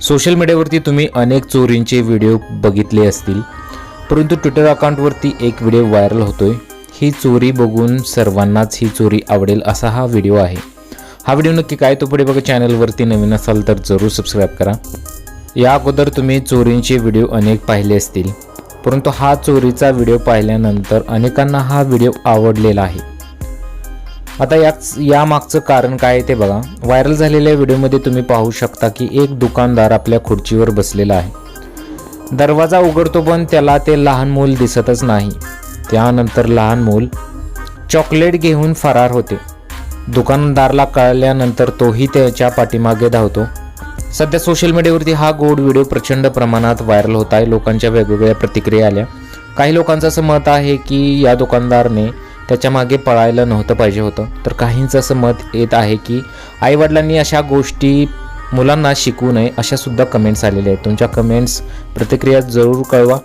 Social मीडियावरती तुम्ही अनेक चोरींचे व्हिडिओ बघितले असतील. परंतु ट्विटर अकाउंटवरती एक व्हिडिओ व्हायरल होतोय. ही चोरी बघून सर्वांनाच ही चोरी आवडेल असा हा व्हिडिओ आहे. हा व्हिडिओ नक्की काय तो पुढे बघा चॅनलवरती नवीन असाल तर जरूर सबस्क्राईब करा. या अगोदर तुम्ही चोरींचे व्हिडिओ अनेक पाहिले असतील. परंतु हा चोरीचा व्हिडिओ पाहिल्यानंतर अनेकांना हा व्हिडिओ आवडलेला आहे. आता याच यामागचं कारण काय आहे ते बघा. व्हायरल झालेल्या व्हिडिओमध्ये तुम्ही पाहू शकता की एक दुकानदार आपल्या खुर्चीवर बसलेला आहे. दरवाजा उघडतो पण त्याला ते लहान मूल दिसतच नाही. त्यानंतर लहान मूल चॉकलेट घेऊन फरार होते. दुकानदारला कळल्यानंतर तोही त्याच्या पाठीमागे धावतो. सध्या सोशल मीडियावरती हा गोड व्हिडिओ प्रचंड प्रमाणात व्हायरल होत आहे. लोकांच्या वेगवेगळ्या प्रतिक्रिया आल्या. काही लोकांचं असं मत आहे की या दुकानदारने त्याच्यामागे पळायला नव्हतं पाहिजे होतं. तर काहींचं असं मत येत आहे की आईवडिलांनी अशा गोष्टी मुलांना शिकवू नये अशा सुद्धा कमेंट्स आलेल्या आहेत. तुमच्या कमेंट्स प्रतिक्रिया जरूर कळवा.